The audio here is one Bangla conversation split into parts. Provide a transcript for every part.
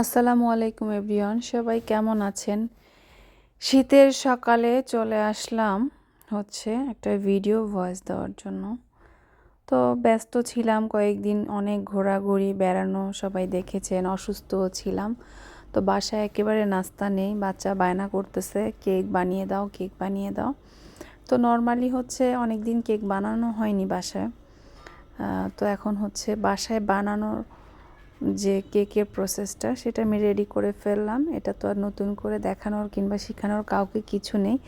আসসালামু আলাইকুম এভরিওয়ান, সবাই কেমন আছেন? শীতের সকালে চলে আসলাম হচ্ছে একটা ভিডিও ভয়েস দেওয়ার জন্য। তো ব্যস্ত ছিলাম কয়েকদিন, অনেক ঘোরাঘুরি, বেড়ানো সবাই দেখেছেন অসুস্থও ছিলাম। তো বাসায় একেবারে নাস্তা নেই, বাচ্চা বায়না করতেছে, কেক বানিয়ে দাও, কেক বানিয়ে দাও। তো নর্মালি হচ্ছে অনেক দিন কেক বানানো হয়নি বাসায়। তো এখন হচ্ছে বাসায় বানানোর যে কেকের প্রসেসটা সেটা আমি রেডি করে ফেললাম। এটা তো আর নতুন করে দেখানোর কিংবা শেখানোর কাউকে কিছু নেই।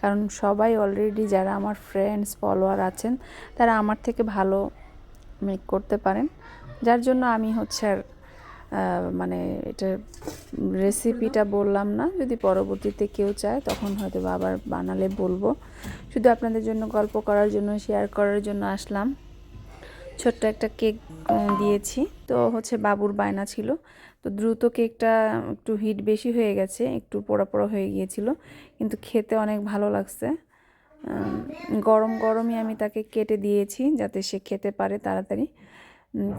কারণ সবাই অলরেডি যারা আমার ফ্রেন্ডস ফলোয়ার আছেন, তারা আমার থেকে ভালো মেক করতে পারেন। যার জন্য আমি হচ্ছে আর মানে এটা রেসিপিটা বললাম না। যদি পরবর্তীতে কেউ চায়, তখন হয়তো আবার বানালে বলব। শুধু আপনাদের জন্য, গল্প করার জন্য শেয়ার করার জন্য আসলাম। ছোট্ট একটা কেক দিয়েছি। তো হচ্ছে বাবুর বায়না ছিল। তো দ্রুত কেকটা একটু হিট বেশি হয়ে গেছে, একটু পোড়া পোড়া হয়ে গিয়েছিল। কিন্তু খেতে অনেক ভালো লাগছে। গরম গরমই আমি তাকে কেটে দিয়েছি যাতে সে খেতে পারে তাড়াতাড়ি।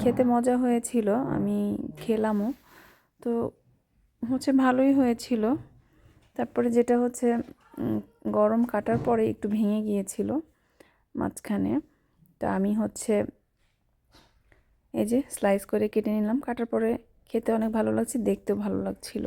খেতে মজা হয়েছিল, আমি খেলামও। তো হচ্ছে ভালোই হয়েছিল। তারপরে যেটা হচ্ছে গরম কাটার পরে একটু ভেঙে গিয়েছিল মাঝখানে। তো আমি হচ্ছে এই যে স্লাইস করে কেটে নিলাম। কাটার পরে খেতে অনেক ভালো লাগছে, দেখতেও ভালো লাগছিল।